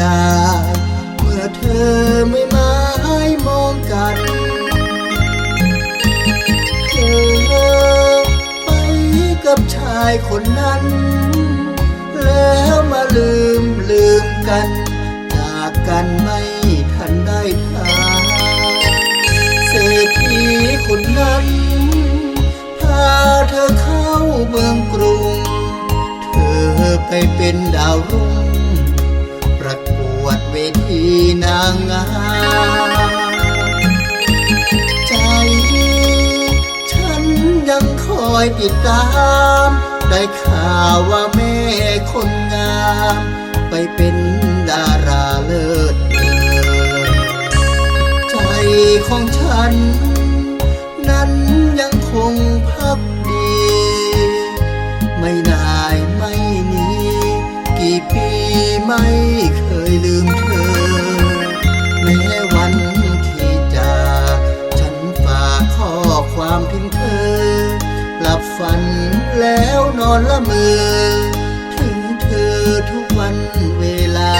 ดา เมื่อเธอไม่มาให้มองกันเธอไปกับชายคนนั้น แล้วมาลืมลืมกัน จากกันไม่ทันได้ทางเศรษฐีคนนั้น พาเธอเข้าเมืองกรุง เธอไปเป็นดาวรุ่ง นางงามใจ ฉันยังคอยติดตาม ได้ข่าวว่าแม่คนงาม ไปเป็นดาราเลิศเลอใจของฉัน นั้นยังคงพักดี ไม่นายไม่นีกี่ปีไม่เคยลืมเธอ แล้วนอนละเมอถึงเธอทุกวันเวลา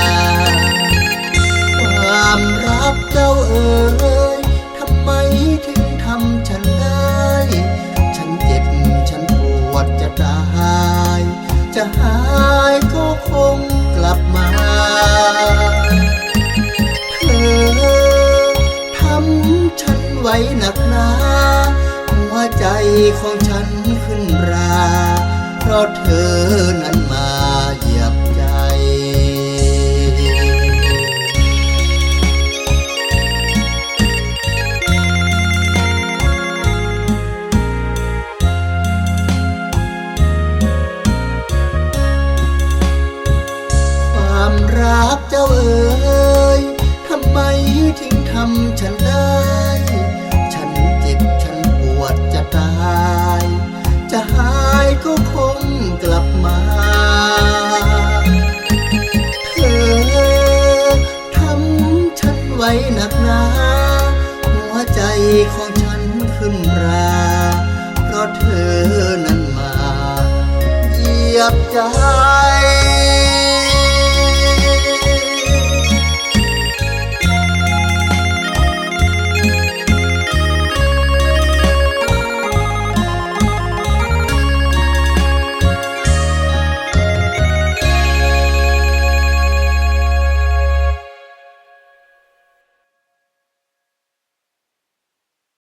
ความรักเจ้าเอ๋ยทำไมถึงทำฉันได้ ฉันเจ็บฉันปวดจะตาย จะหายก็คงกลับมา เธอทำฉันไว้หนักหนา วใจของฉันขึ้นรา เพราะเธอนั้นมาเหยียบใจความรักเจ้าเอ๋ยทำไมถึงทำฉันได้ ของฉันขึ้นรา เพราะเธอนั้นมาเหยียบใจ